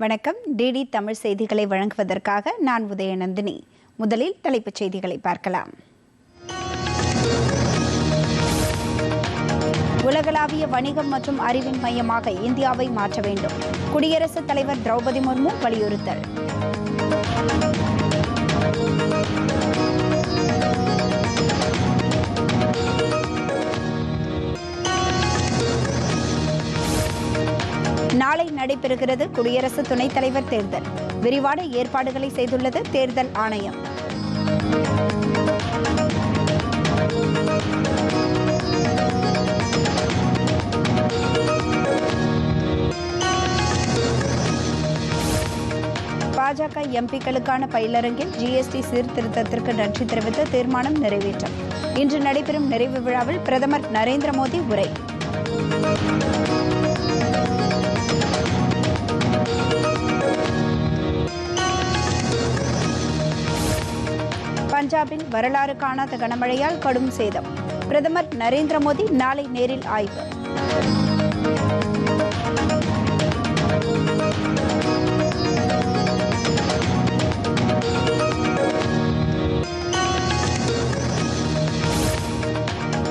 வணக்கம். டிடி தமிழ் செய்திகளை வழங்குவதற்காக நான் உதயநந்தினி. முதலில் தலைப்புச் செய்திகளை பார்க்கலாம். உலகளாவிய வணிகம் மற்றும் அறிவின் மையமாக இந்தியாவை மாற்ற வேண்டும். குடியரசுத் தலைவர் திரௌபதி முர்மு வலியுறுத்தல். நாளை நடைபெறுகிறது குடியரசு துணைத் தலைவர் தேர்தல். விரிவான ஏற்பாடுகளை செய்துள்ளது தேர்தல் ஆணையம். பாஜக எம்பிக்களுக்கான பயிலரங்கில் ஜிஎஸ்டி சீர்திருத்தத்திற்கு நன்றி தெரிவித்து தீர்மானம் நிறைவேற்றம். இன்று நடைபெறும் நிறைவு விழாவில் பிரதமர் நரேந்திர மோடி உரை. பஞ்சாபில் வரலாறு காணாத கனமழையால் கடும் சேதம். பிரதமர் நரேந்திர மோடி நாளை நேரில் ஆய்வு.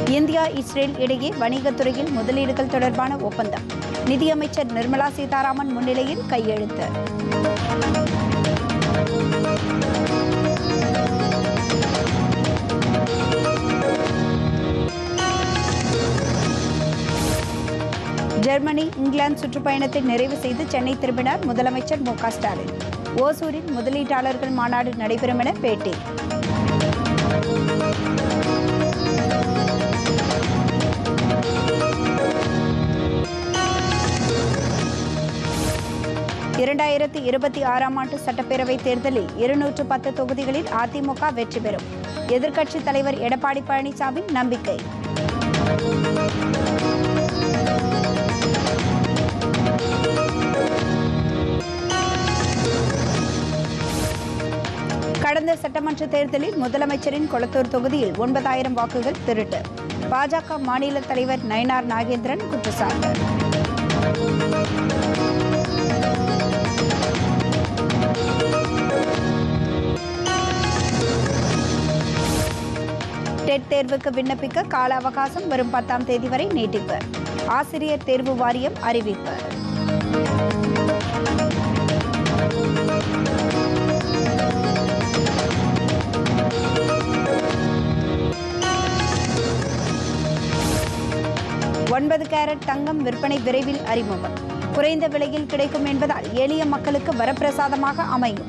இந்தியா இஸ்ரேல் இடையே வணிகத்துறையில் முதலீடுகள் தொடர்பான ஒப்பந்தம். நிதியமைச்சர் நிர்மலா சீதாராமன் முன்னிலையில் கையெழுத்து. ஜெர்மனி இங்கிலாந்து சுற்றுப்பயணத்தை நிறைவு செய்து சென்னை திரும்பினார் முதலமைச்சர் மு ஸ்டாலின். ஓசூரில் முதலீட்டாளர்கள் மாநாடு நடைபெறும் என பேட்டி. இரண்டாயிரத்தி இருபத்தி ஆறாம் ஆண்டு சட்டப்பேரவை தேர்தலில் இருநூற்று பத்து தொகுதிகளில் அதிமுக வெற்றி பெறும். எதிர்க்கட்சித் தலைவர் எடப்பாடி பழனிசாமி நம்பிக்கை. கடந்த சட்டமன்ற தேர்தலில் முதலமைச்சரின் கொளத்தூர் தொகுதியில் ஒன்பதாயிரம் வாக்குகள் திருட்டு. பாஜக மாநில தலைவர் நயனார் நாகேந்திரன் குற்றச்சாட்டு. டெட் தேர்வுக்கு விண்ணப்பிக்க கால அவகாசம் வரும் பத்தாம் தேதி வரை நீட்டிப்பு. ஆசிரியர் தேர்வு வாரியம் அறிவிப்பு. ஒன்பது கேரட் தங்கம் விற்பனை விரைவில் அறிமுகம். குறைந்த விலையில் கிடைக்கும் என்பதால் எளிய மக்களுக்கு வரப்பிரசாதமாக அமையும்.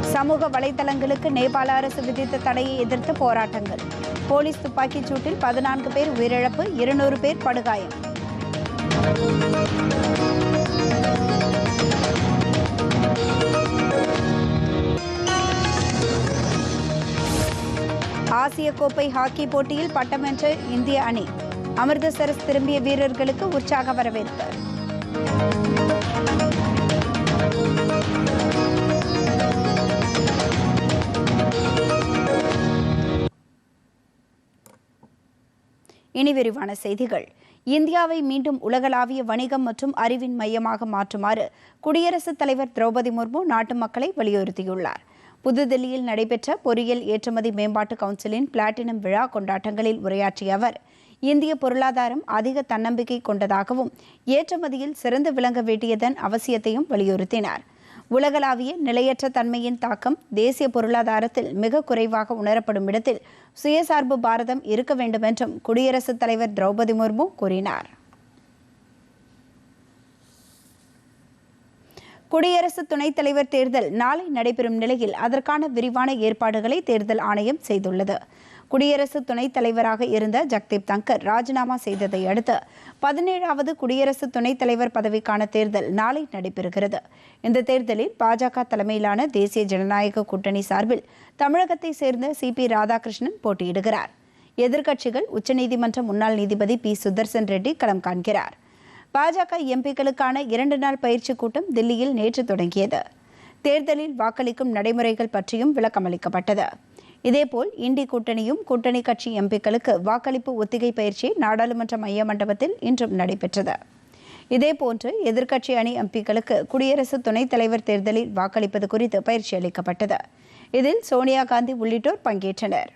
சமூக வலைதளங்களுக்கு நேபாள அரசு விதித்த தடையை எதிர்த்து போராட்டங்கள். போலீஸ் துப்பாக்கிச் சூட்டில் பதினான்கு பேர் உயிரிழப்பு இருநூறு பேர் படுகாயம். ஆசிய கோப்பை ஹாக்கி போட்டியில் பட்டம் வென்ற இந்திய அணி அமிர்தசரஸ் திரும்பிய வீரர்களுக்கு உற்சாக வரவேற்பு. இனி விரிவான செய்திகள். இந்தியாவை மீண்டும் உலகளாவிய வணிகம் மற்றும் அறிவின் மையமாக மாற்றுமாறு குடியரசுத் தலைவர் திரௌபதி முர்மு நாட்டு மக்களை வலியுறுத்தியுள்ளார். புதுதில்லியில் நடைபெற்ற பொறியியல் ஏற்றுமதி மேம்பாட்டு கவுன்சிலின் பிளாட்டினம் விழா கொண்டாட்டங்களில் உரையாற்றிய அவர் இந்திய பொருளாதாரம் அதிக தன்னம்பிக்கை கொண்டதாகவும் ஏற்றுமதியில் சிறந்து விளங்க வேண்டியதன் அவசியத்தையும் வலியுறுத்தினார். உலகளாவிய நிலையற்ற தன்மையின் தாக்கம் தேசிய பொருளாதாரத்தில் மிக குறைவாக உணரப்படும் இடத்தில் சுயசார்பு பாரதம் இருக்க வேண்டுமென்றும் குடியரசுத் தலைவர் திரௌபதி முர்மு கூறினார். குடியரசு துணைத் தலைவர் தேர்தல் நாளை நடைபெறும் நிலையில் அதற்கான விரிவான ஏற்பாடுகளை தேர்தல் ஆணையம் செய்துள்ளது. குடியரசு துணைத் தலைவராக இருந்த ஜக்தீப் தங்கர் ராஜினாமா செய்ததை அடுத்து பதினேழாவது குடியரசு துணைத் தலைவர் பதவிக்கான தேர்தல் நாளை நடைபெறுகிறது. இந்த தேர்தலில் பாஜக தலைமையிலான தேசிய ஜனநாயக கூட்டணி சார்பில் தமிழகத்தை சேர்ந்த சி. பி. ராதாகிருஷ்ணன் போட்டியிடுகிறார். எதிர்க்கட்சிகள் உச்சநீதிமன்ற முன்னாள் நீதிபதி பி. சுதர்சன் ரெட்டி களம் காண்கிறார். பாஜக எம்பிக்களுக்கான இரண்டு நாள் பயிற்சி கூட்டம் தில்லியில் நேற்று தொடங்கியது. தேர்தலில் வாக்களிக்கும் நடைமுறைகள் பற்றியும் விளக்கமளிக்கப்பட்டது. இதேபோல் இண்டி கூட்டணியும் கூட்டணி கட்சி எம்பிக்களுக்கு வாக்களிப்பு ஒத்திகை பயிற்சி நாடாளுமன்ற மைய மண்டபத்தில் இன்றும் நடைபெற்றது. இதேபோன்று எதிர்க்கட்சி அணி எம்பிக்களுக்கு குடியரசு துணைத் தலைவர் தேர்தலில் வாக்களிப்பது குறித்து பயிற்சி அளிக்கப்பட்டது. இதில் சோனியா காந்தி உள்ளிட்டோர் பங்கேற்றனர்.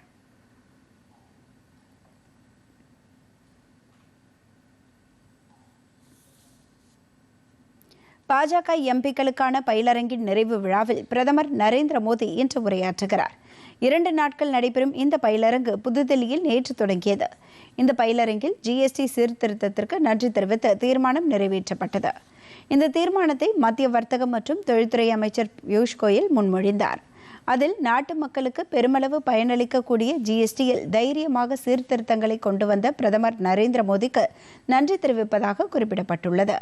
பாஜக எம்பிக்களுக்கான பயிலரங்கின் நிறைவு விழாவில் பிரதமர் நரேந்திர மோடி இன்று உரையாற்றுகிறார். இரண்டு நாட்கள் நடைபெறும் இந்த பயிலரங்கு புதுதில்லியில் நேற்று தொடங்கியது. இந்த பயிலரங்கில் ஜிஎஸ்டி சீர்திருத்தத்திற்கு நன்றி தெரிவித்து தீர்மானம் நிறைவேற்றப்பட்டது. இந்த தீர்மானத்தை மத்திய வர்த்தகம் மற்றும் தொழில்துறை அமைச்சர் பியூஷ் கோயல் முன்மொழிந்தார். அதில் நாட்டு மக்களுக்கு பெருமளவு பயனளிக்கக்கூடிய ஜிஎஸ்டியில் தைரியமாக சீர்திருத்தங்களை கொண்டு வந்த பிரதமர் நரேந்திர மோடிக்கு நன்றி தெரிவிப்பதாக குறிப்பிடப்பட்டுள்ளது.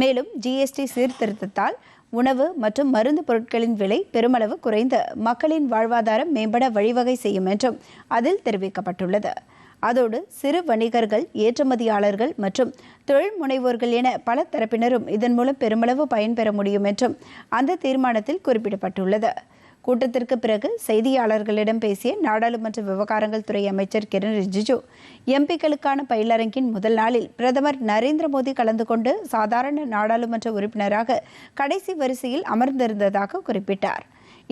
மேலும் ஜிஎஸ்டி சீர்திருத்தத்தால் உணவு மற்றும் மருந்து பொருட்களின் விலை பெருமளவு குறைந்து மக்களின் வாழ்வாதாரம் மேம்பட வழிவகை செய்யும் என்றும் அதில் தெரிவிக்கப்பட்டுள்ளது. அதோடு சிறு வணிகர்கள் ஏற்றுமதியாளர்கள் மற்றும் தொழில் முனைவோர்கள் என பல தரப்பினரும் இதன் மூலம் பெருமளவு பயன்பெற முடியும் என்றும் அந்த தீர்மானத்தில் குறிப்பிடப்பட்டுள்ளது. கூட்டத்திற்கு பிறகு செய்தியாளர்களிடம் பேசிய நாடாளுமன்ற விவகாரங்கள் துறை அமைச்சர் கிரண் ரிஜிஜு எம்பிக்களுக்கான பயிலரங்கின் முதல் நாளில் பிரதமர் நரேந்திர மோடி கலந்து கொண்டு சாதாரண நாடாளுமன்ற உறுப்பினராக கடைசி வரிசையில் அமர்ந்திருந்ததாக குறிப்பிட்டார்.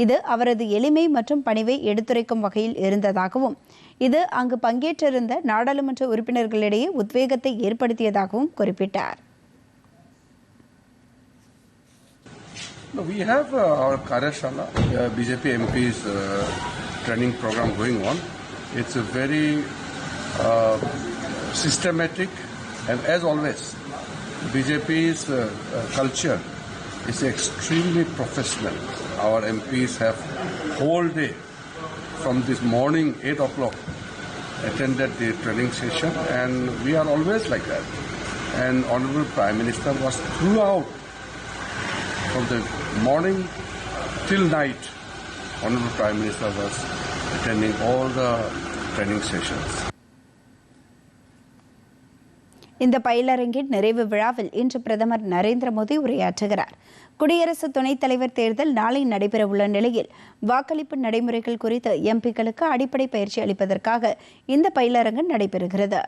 இது அவரது எளிமை மற்றும் பணிவை எடுத்துரைக்கும் வகையில் இருந்ததாகவும் இது அங்கு பங்கேற்றிருந்த நாடாளுமன்ற உறுப்பினர்களிடையே உத்வேகத்தை ஏற்படுத்தியதாகவும் குறிப்பிட்டார். We have uh, our Karyashala, uh, BJP MP's uh, training program going on. It's a very uh, systematic and as always, BJP's uh, uh, culture is extremely professional. Our MPs have whole day from this morning 8 o'clock attended the training session and we are always like that. And Honorable Prime Minister was throughout from the morning till night, Honorable Prime Minister was attending all the training sessions. இந்த பயிலரங்கின் நிறைவு விழாவில் இன்று பிரதமர் நரேந்திர மோடி உரையாற்றுகிறார் குடியரசு துணைத் தலைவர் தேர்தல் நாளை நடைபெறவுள்ள நிலையில் வாக்களிப்பு நடைமுறைகள் குறித்து எம்பிக்களுக்கு அடிப்படை பயிற்சி அளிப்பதற்காக இந்த பயிலரங்கு நடைபெறுகிறது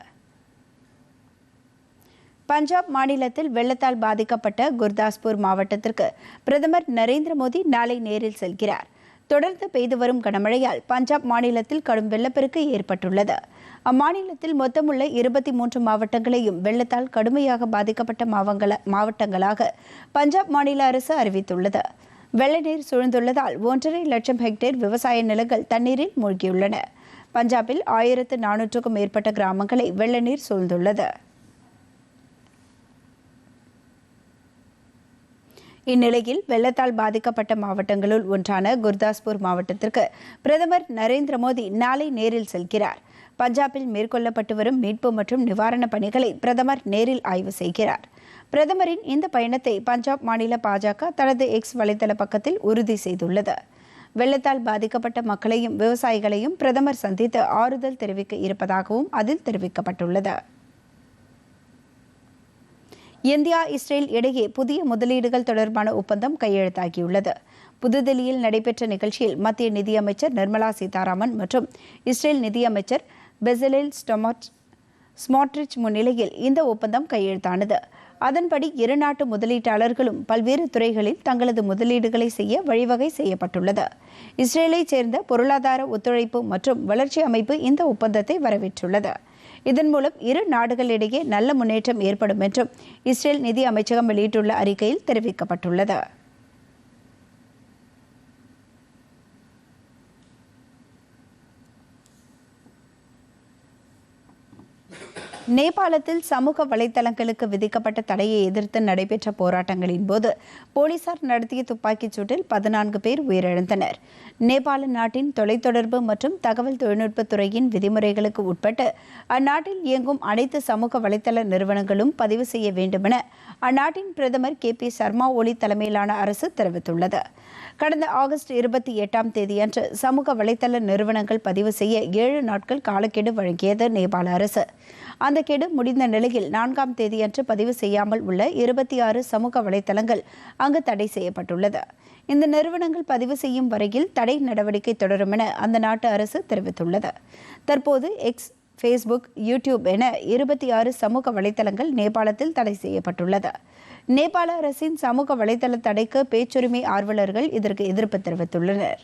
பஞ்சாப் மாநிலத்தில் வெள்ளத்தால் பாதிக்கப்பட்ட குர்தாஸ்பூர் மாவட்டத்திற்கு பிரதமர் நரேந்திர மோடி நாளை நேரில் செல்கிறார். தொடர்ந்து பெய்து வரும் கனமழையால் பஞ்சாப் மாநிலத்தில் கடும் வெள்ளப்பெருக்கு ஏற்பட்டுள்ளது. அம்மாநிலத்தில் மொத்தமுள்ள இருபத்தி மூன்று மாவட்டங்களையும் வெள்ளத்தால் கடுமையாக பாதிக்கப்பட்ட மாவங்கள மாவட்டங்களாக பஞ்சாப் மாநில அரசு அறிவித்துள்ளது. வெள்ள நீர் சூழ்ந்துள்ளதால் ஒன்றரை லட்சம் ஹெக்டேர் விவசாய நிலங்கள் தண்ணீரில் மூழ்கியுள்ளன. பஞ்சாபில் ஆயிரத்து நானூற்றுக்கும் மேற்பட்ட கிராமங்களை வெள்ள நீர் சூழ்ந்துள்ளது. இந்நிலையில் வெள்ளத்தால் பாதிக்கப்பட்ட மாவட்டங்களுள் ஒன்றான குர்தாஸ்பூர் மாவட்டத்திற்கு பிரதமர் நரேந்திர மோடி நாளை நேரில் செல்கிறார். பஞ்சாபில் மேற்கொள்ளப்பட்டு வரும் மீட்பு மற்றும் நிவாரணப் பணிகளை பிரதமர் நேரில் ஆய்வு செய்கிறார். பிரதமரின் இந்த பயணத்தை பஞ்சாப் மாநில பாஜக தனது எக்ஸ் வலைதள பக்கத்தில் உறுதி செய்துள்ளது. வெள்ளத்தால் பாதிக்கப்பட்ட மக்களையும் விவசாயிகளையும் பிரதமர் சந்தித்து ஆறுதல் தெரிவிக்க இருப்பதாகவும் அதில் தெரிவிக்கப்பட்டுள்ளது. இந்தியா இஸ்ரேல் இடையே புதிய முதலீடுகள் தொடர்பான ஒப்பந்தம் கையெழுத்தாகியுள்ளது. புதுதில்லியில் நடைபெற்ற நிகழ்ச்சியில் மத்திய நிதியமைச்சர் நிர்மலா சீதாராமன் மற்றும் இஸ்ரேல் நிதியமைச்சர் பெசலில் ஸ்டொமட் ஸ்மாட்ரிச் முன்னிலையில் இந்த ஒப்பந்தம் கையெழுத்தானது. அதன்படி இரு நாட்டு முதலீட்டாளர்களும் பல்வேறு துறைகளில் தங்களது முதலீடுகளை செய்ய வழிவகை செய்யப்பட்டுள்ளது. இஸ்ரேலைச் சேர்ந்த பொருளாதார ஒத்துழைப்பு மற்றும் வளர்ச்சி அமைப்பு இந்த ஒப்பந்தத்தை வரவேற்றுள்ளது. இதன் மூலம் இரு நாடுகளிடையே நல்ல முன்னேற்றம் ஏற்படும் என்றும் இஸ்ரேல் நிதி அமைச்சகம் வெளியிட்டுள்ள அறிக்கையில் தெரிவிக்கப்பட்டுள்ளது. நேபாளத்தில் சமூக வலைதளங்களுக்கு விதிக்கப்பட்ட தடையை எதிர்த்து நடைபெற்ற போராட்டங்களின் போது போலீசார் நடத்திய துப்பாக்கிச் சூட்டில் பதினான்கு பேர் உயிரிழந்தனர். நேபாள நாட்டின் தொலைத்தொடர்பு மற்றும் தகவல் தொழில்நுட்பத்துறையின் விதிமுறைகளுக்கு உட்பட்டு அந்நாட்டில் இயங்கும் அனைத்து சமூக வலைதள நிறுவனங்களும் பதிவு செய்ய வேண்டுமென அந்நாட்டின் பிரதமர் கே பி சர்மா ஒலி தலைமையிலான அரசு தெரிவித்துள்ளது. கடந்த ஆகஸ்ட் இருபத்தி எட்டாம் தேதியன்று சமூக வலைதள நிறுவனங்கள் பதிவு செய்ய ஏழு நாட்கள் காலக்கெடு வழங்கியது நேபாள அரசு. அந்த கெடு முடிந்த நிலையில் நான்காம் தேதியன்று பதிவு செய்யாமல் உள்ள இருபத்தி ஆறு சமூக வலைதளங்கள் அங்கு தடை செய்யப்பட்டுள்ளது. இந்த நிறுவனங்கள் பதிவு செய்யும் வரையில் தடை நடவடிக்கை தொடரும் என அந்த நாட்டு அரசு தெரிவித்துள்ளது. தற்போது எக்ஸ் ஃபேஸ்புக் யூடியூப் என இருபத்தி ஆறு சமூக வலைதளங்கள் நேபாளத்தில் தடை செய்யப்பட்டுள்ளது. நேபாள அரசின் சமூக வலைதள தடைக்கு பேச்சுரிமை ஆர்வலர்கள் இதற்கு எதிர்ப்பு தெரிவித்துள்ளனர்.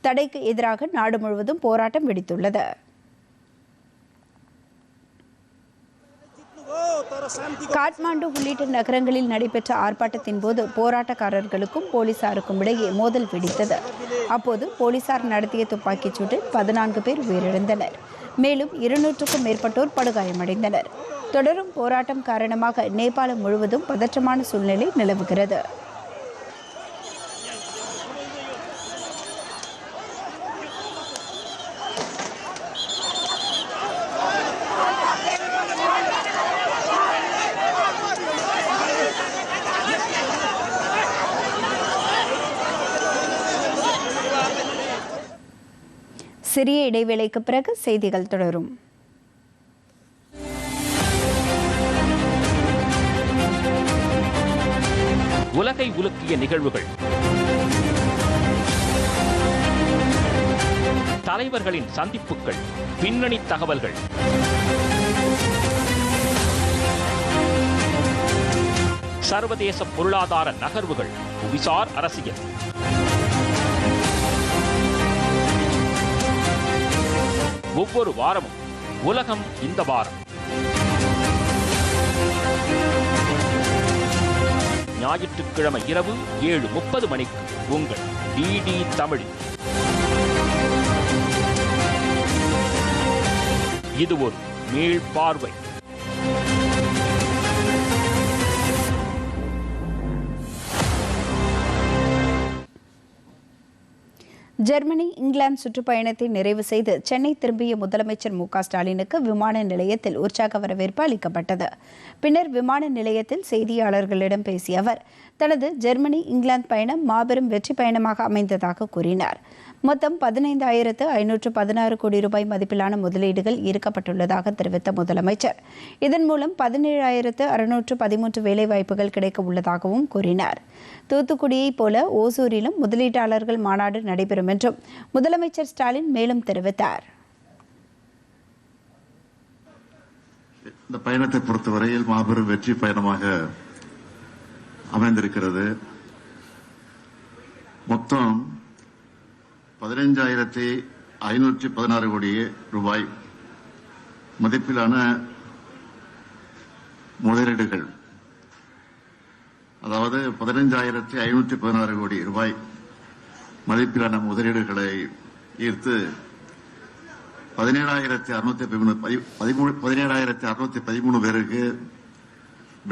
தடைக்கு எதிராக நாடு முழுவதும் போராட்டம் வெடித்துள்ளது. காட்மாண்டு உள்ளிட்ட நகரங்களில் நடைபெற்ற ஆர்ப்பாட்டத்தின் போது போராட்டக்காரர்களுக்கும் போலீசாருக்கும் இடையே மோதல் வெடித்தது. அப்போது போலீசார் நடத்திய துப்பாக்கிச் சூட்டில் பதினான்கு பேர் உயிரிழந்தனர். மேலும் இருநூற்றுக்கும் மேற்பட்டோர் படுகாயமடைந்தனர். தொடரும் போராட்டம் காரணமாக நேபாளம் முழுவதும் பதற்றமான சூழ்நிலை நிலவுகிறது. சிறிய இடைவேளைக்கு பிறகு செய்திகள் தொடரும். உலகை உலுக்கிய நிகழ்வுகள். தலைவர்களின் சந்திப்புகள் பின்னணி தகவல்கள். சர்வதேச பொருளாதார நகர்வுகள் புவிசார் அரசியல். ஒவ்வொரு வாரமும் உலகம் இந்த வாரம். ஞாயிற்றுக்கிழமை இரவு ஏழு முப்பது மணிக்கு உங்கள் டிடி தமிழ். இது ஒரு மீள் ஜெர்மனி இங்கிலாந்து சுற்றுப்பயணத்தை நிறைவு செய்து சென்னை திரும்பிய முதலமைச்சர் மு ஸ்டாலினுக்கு விமான நிலையத்தில் உற்சாக வரவேற்பு அளிக்கப்பட்டது. பின்னர் விமான நிலையத்தில் செய்தியாளர்களிடம் பேசிய அவர் தனது ஜெர்மனி இங்கிலாந்து பயணம் மாபெரும் வெற்றி பயணமாக அமைந்ததாக கூறினார். மொத்தம் பதினைந்தாயிரத்து ஐநூற்று பதினாறு கோடி ரூபாய் மதிப்பிலான முதலீடுகள் ஈர்க்கப்பட்டுள்ளதாக தெரிவித்த முதலமைச்சர். இதன் மூலம் பதினேழாயிரத்து அறுநூற்று பதிமூன்று வேலைவாய்ப்புகள் கிடைக்க உள்ளதாகவும் கூறினார். தூத்துக்குடியைப் போல ஓசூரிலும் முதலீட்டாளர்கள் மாநாடு நடைபெறும் என்றும் முதலமைச்சர் ஸ்டாலின் மேலும் தெரிவித்தார். இந்த பயணத்தை பொறுத்தவரையில் மாபெரும் வெற்றி பயணமாக அமைந்திருக்கிறது. மொத்தம் பதினைஞ்சாயிரத்தி ஐநூற்றி பதினாறு கோடி ரூபாய் மதிப்பிலான முதலீடுகள். அதாவது பதினைஞ்சாயிரத்தி ஐநூற்றி பதினாறு கோடி ரூபாய் மதிப்பிலான முதலீடுகளை ஈர்த்து பதினேழாயிரத்தி அறுநூத்தி பதிமூணு பதினேழாயிரத்தி அறுநூத்தி பதிமூணு பேருக்கு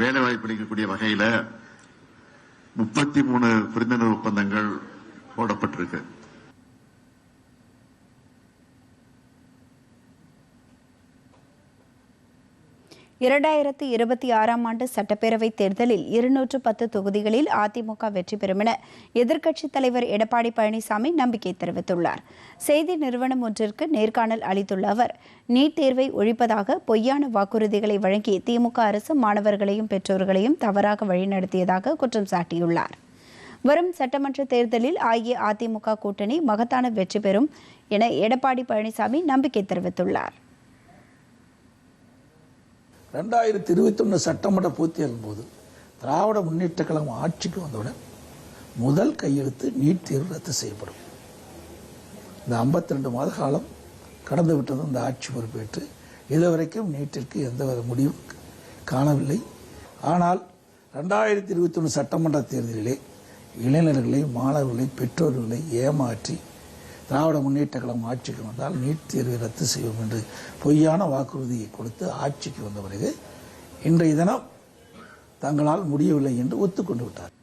வேலை வாய்ப்பு அளிக்கக்கூடிய வகையில் முப்பத்தி மூணு புரிந்துணர்வு ஒப்பந்தங்கள் போடப்பட்டிருக்கு. இரண்டாயிரத்து இருபத்தி ஆறாம் ஆண்டு சட்டப்பேரவைத் தேர்தலில் இருநூற்று பத்து தொகுதிகளில் அதிமுக வெற்றி பெறும் என எதிர்க்கட்சித் தலைவர் எடப்பாடி பழனிசாமி நம்பிக்கை தெரிவித்துள்ளார். செய்தி நிறுவனம் ஒன்றிற்கு நேர்காணல் அளித்துள்ள அவர் நீட் தேர்வை ஒழிப்பதாக பொய்யான வாக்குறுதிகளை வழங்கி திமுக அரசு மாணவர்களையும் பெற்றோர்களையும் தவறாக வழிநடத்தியதாக குற்றம் சாட்டியுள்ளார். வரும் சட்டமன்ற தேர்தலில் அஇஅதிமுக கூட்டணி மகத்தான வெற்றி பெறும் என எடப்பாடி பழனிசாமி நம்பிக்கை தெரிவித்துள்ளார். ரெண்டாயிரத்தி இருபத்தொன்று சட்டமன்ற பூர்த்தியாகும் போது திராவிட முன்னேற்ற கழகம் ஆட்சிக்கு வந்தவுடன் முதல் கையெழுத்து நீட் தேர்வு ரத்து செய்யப்படும். இந்த 52 ரெண்டு மாத காலம் கடந்து விட்டது இந்த ஆட்சி பொறுப்பேற்று இதுவரைக்கும் நீட்டிற்கு எந்தவித முடிவும் காணவில்லை. ஆனால் ரெண்டாயிரத்தி இருபத்தொன்று சட்டமன்ற தேர்தலிலே இளைஞர்களை மாணவர்களை பெற்றோர்களை ஏமாற்றி திராவிட முன்னேற்ற கழகம் ஆட்சிக்கு வந்தால் நீட் தேர்வை ரத்து செய்வோம் என்று பொய்யான வாக்குறுதியை கொடுத்து ஆட்சிக்கு வந்த பிறகு இன்றைய தினம் தங்களால் முடியவில்லை என்று ஒத்துக்கொண்டு விட்டார்.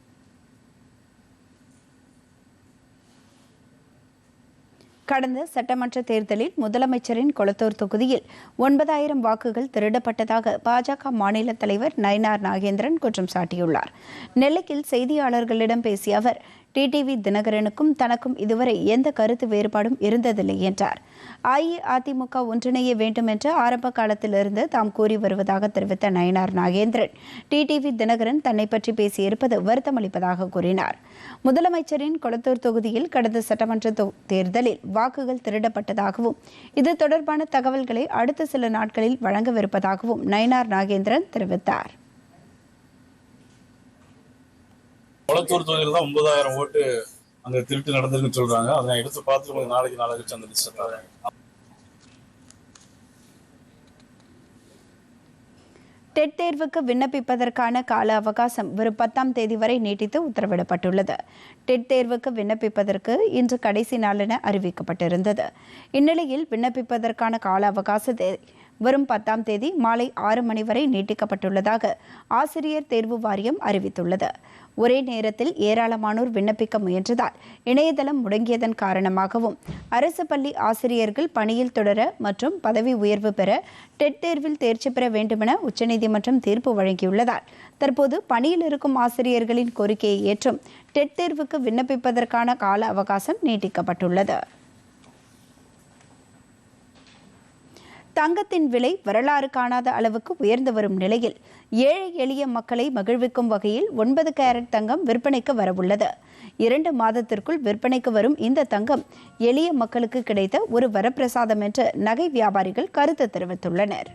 கடந்த சட்டமன்ற தேர்தலில் முதலமைச்சரின் கொளத்தூர் தொகுதியில் ஒன்பதாயிரம் வாக்குகள் திருடப்பட்டதாக பாஜக மாநில தலைவர் நயினார் நாகேந்திரன் குற்றம் சாட்டியுள்ளார். நெல்லையில் செய்தியாளர்களிடம் பேசிய அவர் டிடிவி தினகரனுக்கும் தனக்கும் இதுவரை எந்த கருத்து வேறுபாடும் இருந்ததில்லை என்றார். அஇஅதிமுக ஒன்றிணைய வேண்டும் என்று ஆரம்ப காலத்திலிருந்து தாம் கூறி வருவதாக தெரிவித்த நயனார் நாகேந்திரன் டிடிவி தினகரன் தன்னை பற்றி பேசியிருப்பது வருத்தமளிப்பதாக கூறினார். முதலமைச்சரின் கொளத்தூர் தொகுதியில் கடந்த சட்டமன்ற தேர்தலில் வாக்குகள் திருடப்பட்டதாகவும் இது தொடர்பான தகவல்களை அடுத்த சில நாட்களில் வழங்கவிருப்பதாகவும் நயனார் நாகேந்திரன் தெரிவித்தார். கொளத்தூர் தொகுதியில் தான் ஒன்பதாயிரம் ஓட்டு அங்க திருட்டு நடந்திருக்குன்னு சொல்றாங்க. அதை நான் எடுத்து பார்த்துட்டு உங்களுக்கு நாளைக்கு நாளைக்கு அந்த லிஸ்ட் தரேன் டெட் தேர்வுக்கு விண்ணப்பிப்பதற்கான கால அவகாசம் வரும் பத்தாம் தேதி வரை நீட்டித்து உத்தரவிடப்பட்டுள்ளது. டெட் தேர்வுக்கு விண்ணப்பிப்பதற்கு இன்று கடைசி நாள் என அறிவிக்கப்பட்டிருந்தது. இந்நிலையில் விண்ணப்பிப்பதற்கான கால அவகாசத்தை வரும் பத்தாம் தேதி மாலை ஆறு மணி வரை நீட்டிக்கப்பட்டுள்ளதாக ஆசிரியர் தேர்வு வாரியம் அறிவித்துள்ளது. ஒரே நேரத்தில் ஏராளமானோர் விண்ணப்பிக்க முயன்றதால் இணையதளம் முடங்கியதன் காரணமாகவும் அரசு பள்ளி ஆசிரியர்கள் பணியில் தொடர மற்றும் பதவி உயர்வு பெற டெட் தேர்வில் தேர்ச்சி பெற வேண்டுமென உச்சநீதிமன்றம் தீர்ப்பு வழங்கியுள்ளதால் தற்போது பணியில் இருக்கும் ஆசிரியர்களின் கோரிக்கையை ஏற்றும் டெட் தேர்வுக்கு விண்ணப்பிப்பதற்கான கால அவகாசம் நீட்டிக்கப்பட்டுள்ளது. தங்கத்தின் விலை வரலாறு காணாத அளவுக்கு உயர்ந்து வரும் நிலையில் ஏழை எளிய மக்களை மகிழ்விக்கும் வகையில் ஒன்பது கேரட் தங்கம் விற்பனைக்கு வரவுள்ளது. இரண்டு மாதத்திற்குள் விற்பனைக்கு வரும் இந்த தங்கம் எளிய மக்களுக்கு கிடைத்த ஒரு வரப்பிரசாதம் என்று நகை வியாபாரிகள் கருத்து தெரிவித்துள்ளனர்.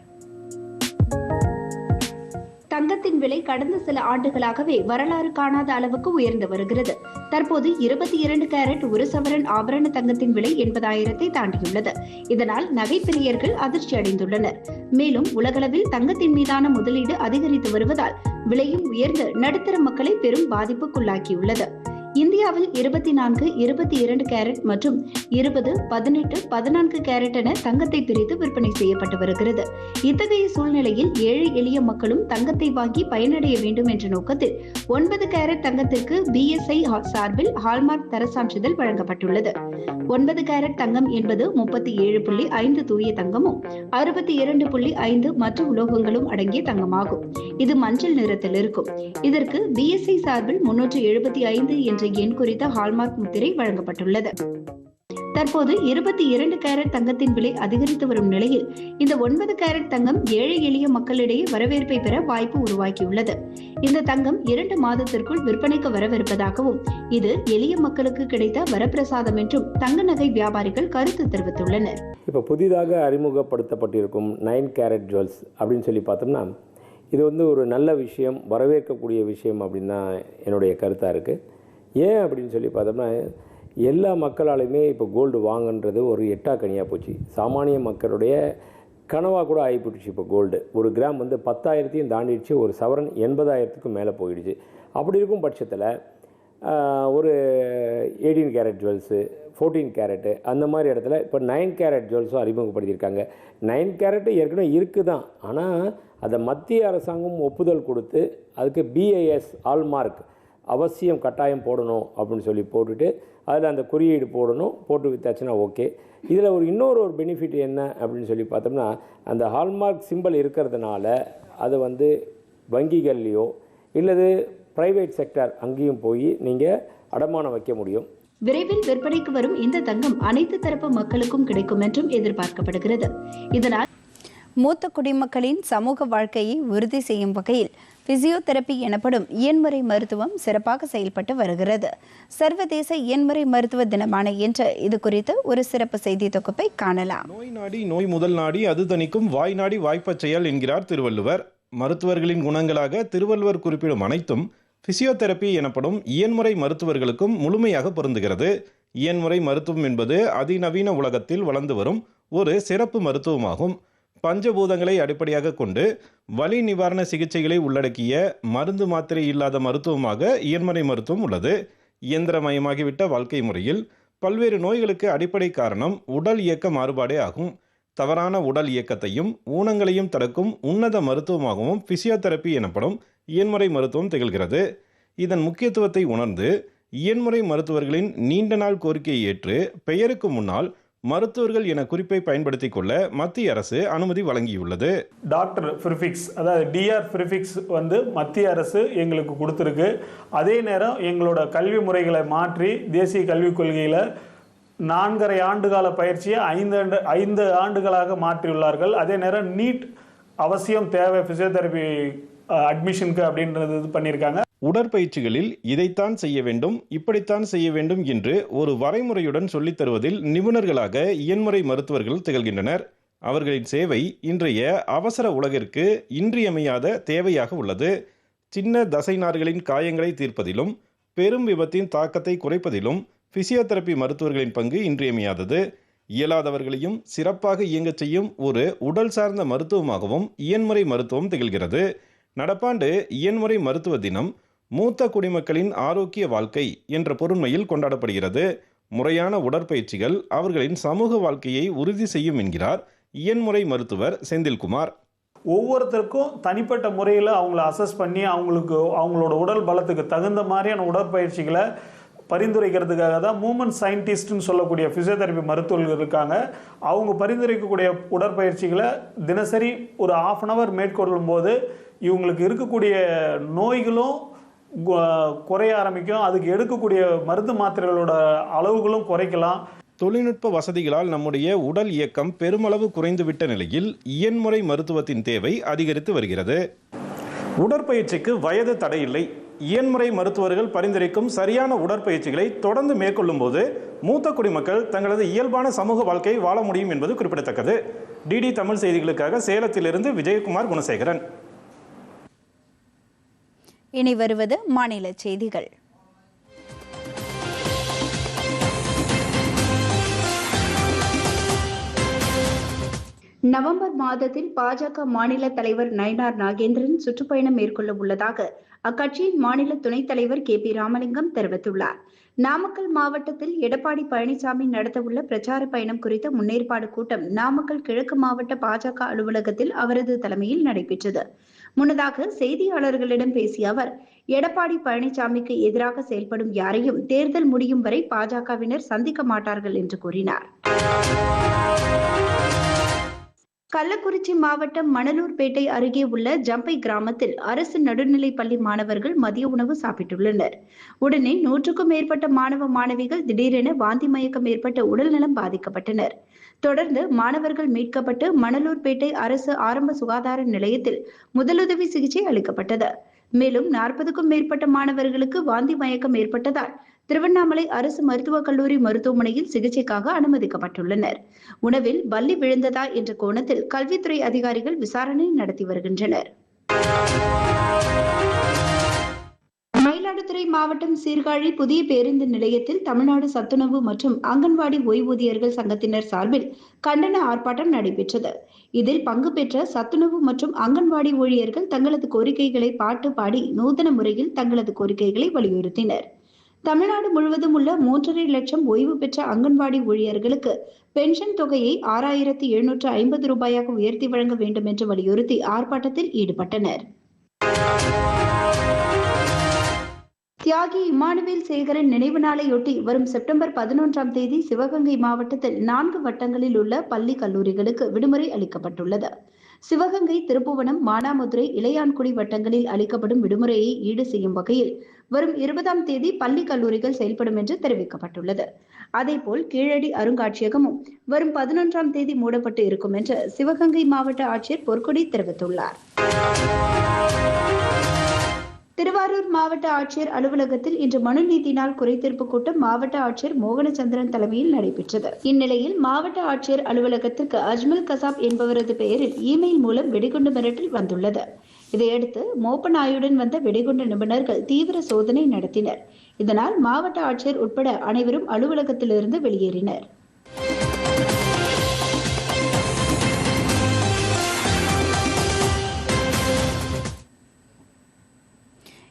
தங்கத்தின் விலை கடந்த சில ஆண்டுகளாகவே வரலாறு காணாத அளவுக்கு உயர்ந்து வருகிறது. தற்போது இருபத்தி இரண்டு கேரட் ஒரு சவரன் ஆபரண தங்கத்தின் விலை எண்பதாயிரத்தை தாண்டியுள்ளது. இதனால் நகைப்பிரியர்கள் அதிர்ச்சி அடைந்துள்ளனர். மேலும் உலகளவில் தங்கத்தின் மீதான முதலீடு அதிகரித்து வருவதால் விலையும் உயர்ந்து நடுத்தர மக்களை பெரும் பாதிப்புக்குள்ளாக்கியுள்ளது. இந்தியாவில் இருபத்தி நான்கு இருபத்தி இரண்டு கேரட் மற்றும் இருபது பதினெட்டு பதினான்கு கேரட் என தங்கத்தை பிரித்து விற்பனை செய்யப்பட்டு வருகிறது. இத்தகைய சூழ்நிலையில் ஏழை எளிய மக்களும் தங்கத்தை வாங்கி பயனடைய வேண்டும் என்ற நோக்கத்தில் ஒன்பது கேரட் தங்கத்திற்கு பிஎஸ்ஐ சார்பில் ஹால்மார்க் தர சான்றிதழ் வழங்கப்பட்டுள்ளது. ஒன்பது கேரட் தங்கம் என்பது முப்பத்தி ஏழு புள்ளி ஐந்து தூய தங்கமும் அறுபத்தி இரண்டு புள்ளி ஐந்து மற்ற உலோகங்களும் அடங்கிய தங்கமாகும். இது மஞ்சள் நிறத்தில் இருக்கும். இதற்கு பிஎஸ்ஐ சார்பில் முன்னூற்று எழுபத்தி ஐந்து என்ற என்ற எண் குறித்த ஹால்மார்க் முத்திரை வழங்கப்பட்டுள்ளது. தற்போது இருபத்தி இரண்டு கேரட் தங்கத்தின் விலை அதிகரித்து வரும் நிலையில் இந்த ஒன்பது கேரட் தங்கம் ஏழை எளிய மக்களிடையே வரவேற்பை பெற வாய்ப்பு உருவாக்கியுள்ளது. இந்த தங்கம் இரண்டு மாதத்திற்குள் விற்பனைக்கு வரவிருப்பதாகவும் இது எளிய மக்களுக்கு கிடைத்த வரப்பிரசாதம் என்றும் தங்க நகை வியாபாரிகள் கருத்து தெரிவித்துள்ளனர். இப்போ புதிதாக அறிமுகப்படுத்தப்பட்டிருக்கும் நைன் கேரட் ஜுவல்ஸ் அப்படின்னு சொல்லி பார்த்தோம்னா இது வந்து ஒரு நல்ல விஷயம் வரவேற்கக்கூடிய விஷயம் அப்படின்னு தான் என்னுடைய கருத்தாக இருக்குது ஏன் அப்படின்னு சொல்லி பார்த்தோம்னா எல்லா மக்களாலையுமே இப்போ கோல்டு வாங்கன்றது ஒரு எட்டா கனியாக போச்சு. சாமானிய மக்களுடைய கனவாக கூட ஆகிப்போச்சு இப்போ கோல்டு ஒரு கிராம் வந்து பத்தாயிரத்தையும் தாண்டிடுச்சு ஒரு சவரன் எண்பதாயிரத்துக்கும் மேலே போயிடுச்சு. அப்படி இருக்கும் பட்சத்தில் ஒரு eighteen carat jewels fourteen carat அந்த மாதிரி இடத்துல இப்போ நைன் கேரட் ஜுவல்ஸும் அறிமுகப்படுத்தியிருக்காங்க. நைன் கேரட்டு ஏற்கனவே இருக்குது தான் ஆனால் அதை மத்திய அரசாங்கம் ஒப்புதல் கொடுத்து அதுக்கு பிஐஎஸ் ஆல்மார்க் அவசியம் கட்டாயம் போடணும் அப்படின்னு சொல்லி போட்டுட்டு அதில் அந்த குறியீடு போடணும் போட்டு வித்தாச்சுன்னா ஓகே. இதில் ஒரு இன்னொரு ஒரு பெனிஃபிட் என்ன அப்படின்னு சொல்லி பார்த்தோம்னா அந்த ஹால்மார்க் சிம்பல் இருக்கிறதுனால அது வந்து வங்கிகள்லேயோ இல்லது ப்ரைவேட் செக்டார் அங்கேயும் போய் நீங்கள் அடமானம் வைக்க முடியும். விரைவில் விற்பனைக்கு வரும் இந்த தங்கம் அனைத்து தரப்பு மக்களுக்கும் கிடைக்கும் என்றும் எதிர்பார்க்கப்படுகிறது. இதனால் மூத்த குடிமக்களின் சமூக வாழ்க்கையை உறுதி செய்யும் வகையில் பிசியோதெரபி எனப்படும் இயன்முறை மருத்துவம் சிறப்பாக செயல்பட்டு வருகிறது. சர்வதேச இயன்முறை மருத்துவ தினமான இன்று இது குறித்து ஒரு சிறப்பு செய்தி தொகுப்பை காணலாம். நோய் நாடி நோய் முதல் நாடி அது தணிக்கும் வாய் நாடி வாய்ப்பச் செயல் என்கிறார் திருவள்ளுவர். மருத்துவர்களின் குணங்களாக திருவள்ளுவர் குறிப்பிடும் அனைத்தும் பிசியோதெரபி எனப்படும் இயன்முறை மருத்துவர்களுக்கும் முழுமையாக பொருந்துகிறது. இயன்முறை மருத்துவம் என்பது அதிநவீன உலகத்தில் வளர்ந்து வரும் ஒரு சிறப்பு மருத்துவமாகும். பஞ்சபூதங்களை அடிப்படையாக கொண்டு வலி நிவாரண சிகிச்சைகளை உள்ளடக்கிய மருந்து மாத்திரை இல்லாத மருத்துவமாக இயன்முறை மருத்துவம் உள்ளது. இயந்திரமயமாகிவிட்ட வாழ்க்கை முறையில் பல்வேறு நோய்களுக்கு அடிப்படை காரணம் உடல் இயக்க மாறுபாடே ஆகும். தவறான உடல் இயக்கத்தையும் ஊனங்களையும் தடுக்கும் உன்னத மருத்துவமாகவும் பிசியோதெரப்பி எனப்படும் இயன்முறை மருத்துவம் திகழ்கிறது. இதன் முக்கியத்துவத்தை உணர்ந்து இயன்முறை மருத்துவர்களின் நீண்ட நாள் கோரிக்கையை ஏற்று பெயருக்கு முன்னால் மருத்துவர்கள் என குறிப்பை பயன்படுத்திக் கொள்ள மத்திய அரசு அனுமதி வழங்கியுள்ளது. டாக்டர் ஃபிரிஃபிக்ஸ் அதாவது டிஆர் ஃபிரிஃபிக்ஸ் வந்து மத்திய அரசு எங்களுக்கு கொடுத்துருக்கு. அதே நேரம் எங்களோட கல்வி முறைகளை மாற்றி தேசிய கல்விக் கொள்கையில் நான்கரை ஆண்டுகால பயிற்சியை ஐந்து ஆண்டு ஐந்து ஆண்டுகளாக மாற்றியுள்ளார்கள். அதே நேரம் நீட் அவசியம் தேவை ஃபிசியோதெரபி அட்மிஷனுக்கு அப்படின்றது இது பண்ணியிருக்காங்க. உடற்பயிற்சிகளில் இதைத்தான் செய்ய வேண்டும் இப்படித்தான் செய்ய வேண்டும் என்று ஒரு வரைமுறையுடன் சொல்லித் தருவதில் நிபுணர்களாக இயன்முறை மருத்துவர்கள் திகழ்கின்றனர். அவர்களின் சேவை இன்றைய அவசர உலகிற்கு இன்றியமையாத தேவையாக உள்ளது. சின்ன தசைநார்களின் காயங்களை தீர்ப்பதிலும் பெரும் விபத்தின் தாக்கத்தை குறைப்பதிலும் பிசியோதெரபி மருத்துவர்களின் பங்கு இன்றியமையாதது. இயலாதவர்களையும் சிறப்பாக இயங்கச் செய்யும் ஒரு உடல் சார்ந்த மருத்துவமாகவும் இயன்முறை மருத்துவம் திகழ்கிறது. நடப்பாண்டு இயன்முறை மருத்துவ தினம் மூத்த குடிமக்களின் ஆரோக்கிய வாழ்க்கை என்ற பொருண்மையில் கொண்டாடப்படுகிறது. முறையான உடற்பயிற்சிகள் அவர்களின் சமூக வாழ்க்கையை உறுதி செய்யும் என்கிறார் இயன்முறை மருத்துவர் செந்தில்குமார். ஒவ்வொருத்தருக்கும் தனிப்பட்ட முறையில் அவங்கள அசஸ் பண்ணி அவங்களுக்கு அவங்களோட உடல் பலத்துக்கு தகுந்த மாதிரியான உடற்பயிற்சிகளை பரிந்துரைக்கிறதுக்காக தான் மூமெண்ட் சயின்டிஸ்ட்னு சொல்லக்கூடிய ஃபிசியோதெரபி மருத்துவர்கள் இருக்காங்க. அவங்க பரிந்துரைக்கக்கூடிய உடற்பயிற்சிகளை தினசரி ஒரு ஆஃப் அன் அவர் மேற்கொள்ளும் போது இவங்களுக்கு இருக்கக்கூடிய நோய்களும் குறைய ஆரம்பிக்கும். அதுக்கு எடுக்கக்கூடிய மருந்து மாத்திரைகளோட அளவுகளும் குறைக்கலாம். தொழில்நுட்ப வசதிகளால் நம்முடைய உடல் இயக்கம் பெருமளவு குறைந்துவிட்ட நிலையில் இயன்முறை மருத்துவத்தின் தேவை அதிகரித்து வருகிறது. உடற்பயிற்சிக்கு வயது தடையில்லை. இயன்முறை மருத்துவர்கள் பரிந்துரைக்கும் சரியான உடற்பயிற்சிகளை தொடர்ந்து மேற்கொள்ளும் போது மூத்த குடிமக்கள் தங்களது இயல்பான சமூக வாழ்க்கையை வாழ முடியும் என்பது குறிப்பிடத்தக்கது. டிடி தமிழ் செய்திகளுக்காக சேலத்திலிருந்து விஜயகுமார் குணசேகரன். இனி வருவது மாநில செய்திகள். நவம்பர் மாதத்தில் பாஜக மாநில தலைவர் நயனார் நாகேந்திரன் சுற்றுப்பயணம் மேற்கொள்ள உள்ளதாக அக்கட்சியின் மாநில துணைத் தலைவர் கே பி ராமலிங்கம் தெரிவித்துள்ளார். நாமக்கல் மாவட்டத்தில் எடப்பாடி பழனிசாமி நடத்தவுள்ள பிரச்சார பயணம் குறித்த முன்னேற்பாடு கூட்டம் நாமக்கல் கிழக்கு மாவட்ட பாஜக அலுவலகத்தில் அவரது தலைமையில் நடைபெற்றது. முன்னதாக செய்தியாளர்களிடம் பேசிய அவர் எடப்பாடி பழனிசாமிக்கு எதிராக செயல்படும் யாரையும் தேர்தல் முடியும் வரை பாஜகவினர் சந்திக்க மாட்டார்கள் என்று கூறினார். கள்ளக்குறிச்சி மாவட்டம் மணலூர்பேட்டை அருகே உள்ள ஜம்பை கிராமத்தில் அரசு நடுநிலைப் பள்ளி மாணவர்கள் மதிய உணவு சாப்பிட்டுள்ளனர். உடனே நூற்றுக்கும் மேற்பட்ட மாணவ மாணவிகள் திடீரென வாந்தி மயக்கம் ஏற்பட்டு உடல்நலம் பாதிக்கப்பட்டனர். தொடர்ந்து மாணவர்கள் மீட்கப்பட்டு மணலூர்பேட்டை அரசு ஆரம்ப சுகாதார நிலையத்தில் முதலுதவி சிகிச்சை அளிக்கப்பட்டது. மேலும் நாற்பதுக்கும் மேற்பட்ட மாணவர்களுக்கு வாந்தி மயக்கம் ஏற்பட்டதால் திருவண்ணாமலை அரசு மருத்துவக் கல்லூரி மருத்துவமனையில் சிகிச்சைக்காக அனுமதிக்கப்பட்டுள்ளனர். உணவில் பள்ளி விழுந்ததா என்ற கோணத்தில் கல்வித்துறை அதிகாரிகள் விசாரணை நடத்தி வருகின்றனர். மயிலாடுதுறை மாவட்டம் சீர்காழி புதிய பேருந்து நிலையத்தில் தமிழ்நாடு சத்துணவு மற்றும் அங்கன்வாடி ஓய்வூதியர்கள் சங்கத்தினர் சார்பில் கண்டன ஆர்ப்பாட்டம் நடைபெற்றது. இதில் பங்கு பெற்ற சத்துணவு மற்றும் அங்கன்வாடி ஊழியர்கள் தங்களது கோரிக்கைகளை பாட்டு பாடி நூதன முறையில் தங்களது கோரிக்கைகளை வலியுறுத்தினர். தமிழ்நாடு முழுவதும் உள்ள மூன்றரை லட்சம் ஓய்வு பெற்ற அங்கன்வாடி ஊழியர்களுக்கு பென்ஷன் தொகையை ஆறாயிரத்தி எழுநூற்று ஐம்பது ரூபாயாக உயர்த்தி வழங்க வேண்டும் என்று வலியுறுத்தி ஆர்ப்பாட்டத்தில் ஈடுபட்டனர். தியாகி இமானுவேல் சேகரன் நினைவு நாளையொட்டி வரும் செப்டம்பர் பதினொன்றாம் தேதி சிவகங்கை மாவட்டத்தில் நான்கு வட்டங்களில் உள்ள பள்ளி கல்லூரிகளுக்கு விடுமுறை அளிக்கப்பட்டுள்ளது. சிவகங்கை திருப்புவனம் மானாமதுரை இளையான்குடி வட்டங்களில் அளிக்கப்படும் விடுமுறையை ஈடு செய்யும் வகையில் வரும் இருபதாம் தேதி பள்ளி கல்லூரிகள் செயல்படும் என்று தெரிவிக்கப்பட்டுள்ளது. அதேபோல் கீழடி அருங்காட்சியகமும் வரும் பதினொன்றாம் தேதி மூடப்பட்டு இருக்கும் என்று சிவகங்கை மாவட்ட ஆட்சியர் பொற்கொடி தெரிவித்துள்ளார். திருவாரூர் மாவட்ட ஆட்சியர் அலுவலகத்தில் இன்று மனுநீதி நாள் குறைதீர்ப்பு கூட்டம் மாவட்ட ஆட்சியர் மோகனச்சந்திரன் தலைமையில் நடைபெற்றது. இந்நிலையில் மாவட்ட ஆட்சியர் அலுவலகத்திற்கு அஜ்மல் கசாப் என்பவரது பெயரில் இமெயில் மூலம் வெடிகுண்டு மிரட்டல் வந்துள்ளது. இதையடுத்து மோப்பநாயுடன் வந்த வெடிகுண்டு நிபுணர்கள் தீவிர சோதனை நடத்தினர். இதனால் மாவட்ட ஆட்சியர் உட்பட அனைவரும் அலுவலகத்திலிருந்து வெளியேறினர்.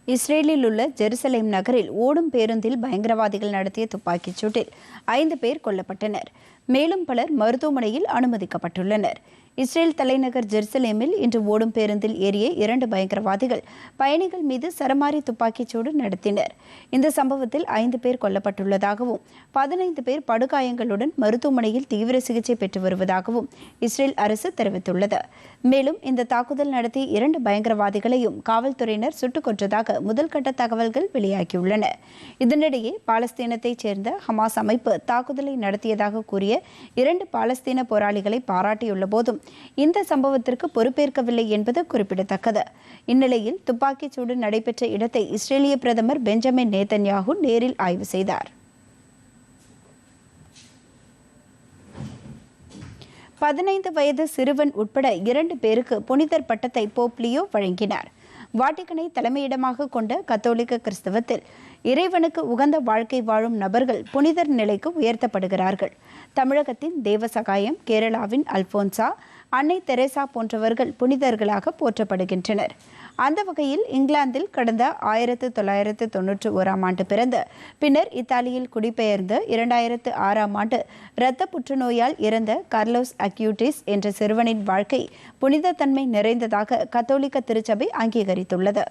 இஸ்ரேலில் உள்ள ஜெருசலேம் நகரில் ஓடும் பேருந்தில் பயங்கரவாதிகள் நடத்திய துப்பாக்கிச் சூட்டில் ஐந்து பேர் கொல்லப்பட்டனர். மேலும் பலர் மருத்துவமனையில் அனுமதிக்கப்பட்டுள்ளனர். இஸ்ரேல் தலைநகர் ஜெருசலேமில் இன்று ஓடும் பேருந்தில் ஏறிய இரண்டு பயங்கரவாதிகள் பயணிகள் மீது சரமாரி துப்பாக்கிச்சூடு நடத்தினர். இந்த சம்பவத்தில் ஐந்து பேர் கொல்லப்பட்டுள்ளதாகவும் பதினைந்து பேர் படுகாயங்களுடன் மருத்துவமனையில் தீவிர சிகிச்சை பெற்று வருவதாகவும் இஸ்ரேல் அரசு தெரிவித்துள்ளது. மேலும் இந்த தாக்குதல் நடத்திய இரண்டு பயங்கரவாதிகளையும் காவல்துறையினர் சுட்டுக் கொன்றதாக முதல்கட்ட தகவல்கள் வெளியாகியுள்ளன. இதனிடையே பாலஸ்தீனத்தைச் சேர்ந்த ஹமாஸ் அமைப்பு தாக்குதலை நடத்தியதாக கூறிய இரண்டு பாலஸ்தீன போராளிகளை பாராட்டியுள்ள போதும் இந்த சம்பவத்திற்கு பொறுப்பேற்கவில்லை என்பது குறிப்பிடத்தக்கது. இந்நிலையில் துப்பாக்கிச்சூடு நடைபெற்ற இடத்தை இஸ்ரேலிய பிரதமர் பெஞ்சமின் நேதன்யாகு நேரில் ஆய்வு செய்தார். பதினைந்து வயது சிறுவன் உட்பட இரண்டு பேருக்கு புனிதர் பட்டத்தை போப்லியோ வழங்கினார். வாட்டிகனை தலைமையிடமாக கொண்ட கத்தோலிக்க கிறிஸ்தவத்தில் இறைவனுக்கு உகந்த வாழ்க்கை வாழும் நபர்கள் புனிதர் நிலைக்கு உயர்த்தப்படுகிறார்கள். தமிழகத்தின் தேவசகாயம் கேரளாவின் அல்போன்சா அன்னை தெரேசா போன்றவர்கள் புனிதர்களாக போற்றப்படுகின்றனர். அந்த வகையில் இங்கிலாந்தில் கடந்த ஆயிரத்து தொள்ளாயிரத்து தொன்னூற்றி ஓராம் ஆண்டு பிறந்து பின்னர் இத்தாலியில் குடிபெயர்ந்து இரண்டாயிரத்து ஆறாம் ஆண்டு இரத்த புற்றுநோயால் இறந்த கார்லோஸ் அக்யூட்டிஸ் என்ற சிறுவனின் வாழ்க்கை புனிதத்தன்மை நிறைந்ததாக கத்தோலிக்க திருச்சபை அங்கீகரித்துள்ளது.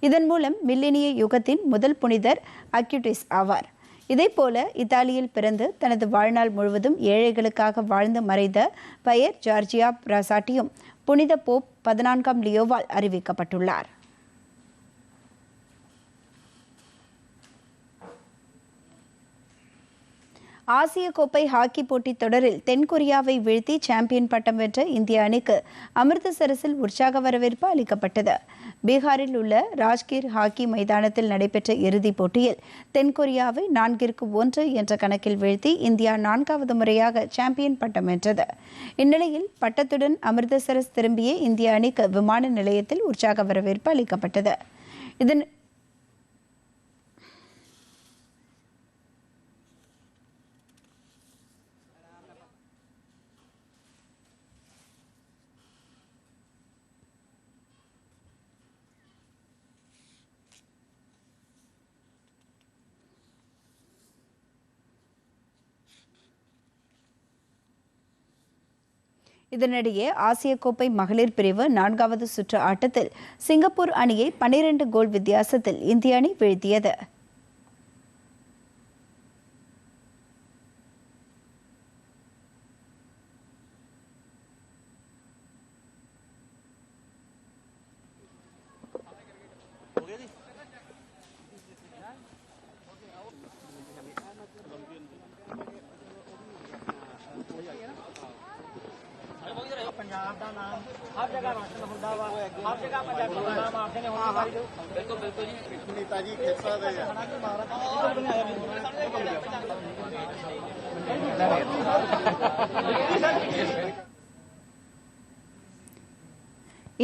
இதன் மூலம் மில்லினிய யுகத்தின் முதல் புனிதர் அக்யூட்டிஸ் ஆவார். இதேபோல இத்தாலியில் பிறந்து தனது வாழ்நாள் முழுவதும் ஏழைகளுக்காக வாழ்ந்து மறைந்த பயர் ஜார்ஜியா பிராசாட்டியும் புனித போப் பதினான்காம் லியோவால் அறிவிக்கப்பட்டுள்ளார். ஆசிய கோப்பை ஹாக்கி போட்டித் தொடரில் தென்கொரியாவை வீழ்த்தி சாம்பியன் பட்டம் வென்ற இந்திய அணிக்கு அமிர்தசரஸில் உற்சாக வரவேற்பு அளிக்கப்பட்டது. பீகாரில் உள்ள ராஜ்கீர் ஹாக்கி மைதானத்தில் நடைபெற்ற இறுதிப் போட்டியில் தென்கொரியாவை நான்கிற்கு ஒன்று என்ற கணக்கில் வீழ்த்தி இந்தியா நான்காவது முறையாக சாம்பியன் பட்டம் வென்றது. இந்நிலையில் பட்டத்துடன் அமிர்தசரஸ் திரும்பிய இந்திய அணிக்கு விமான நிலையத்தில் உற்சாக வரவேற்பு அளிக்கப்பட்டது. இதன் இதனிடையே ஆசிய கோப்பை மகளிர் பிரிவு நான்காவது சுற்று ஆட்டத்தில் சிங்கப்பூர் அணியை பனிரெண்டு கோல் வித்தியாசத்தில் இந்திய அணி வீழ்த்தியது.